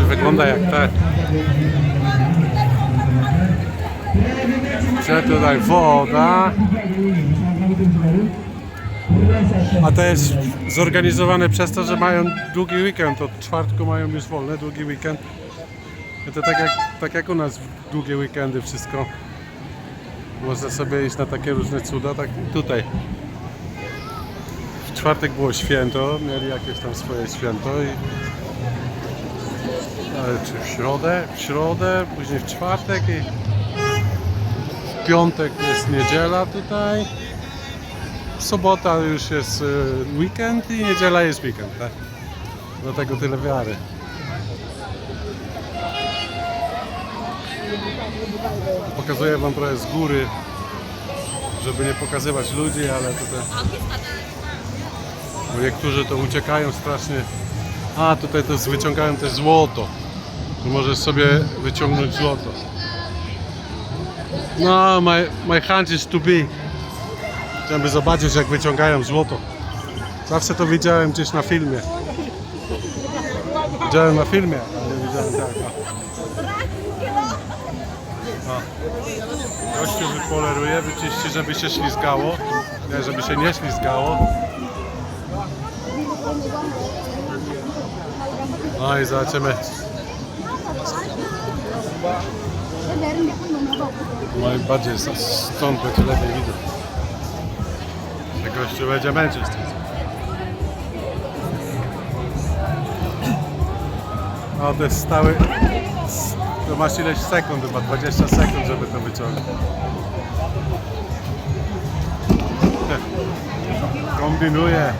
znaczy wygląda jak te. Gdzie tutaj woda. A to jest zorganizowane przez to, że mają długi weekend. Od czwartku mają już wolne, długi weekend. I to tak jak, tak jak u nas długie weekendy wszystko. Można sobie iść na takie różne cuda, tak tutaj. W czwartek było święto, mieli jakieś tam swoje święto i czy w środę, w środę, później w czwartek i w piątek jest niedziela tutaj. Sobota już jest y, weekend i niedziela jest weekend, tak? Dlatego tyle wiary. Pokazuję wam trochę z góry, żeby nie pokazywać ludzi, ale tutaj bo niektórzy to uciekają strasznie. A tutaj to wyciągają też złoto. Tu możesz sobie wyciągnąć złoto. No, my, my hand is too big. Chciałem zobaczyć jak wyciągają złoto. Zawsze to widziałem gdzieś na filmie. Widziałem na filmie, ale nie widziałem tak. O. Gościu wypoleruje, wyczyści, żeby się ślizgało. Nie, żeby się nie ślizgało. No i zobaczymy. No i bardziej stąd będzie lepiej widać. Że gościu będzie męczyć. No to jest stały... To masz ileś sekund, chyba 20 sekund, żeby to wyciągnąć. Kombinuję.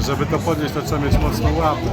Żeby to podnieść, to trzeba mieć mocną łapę.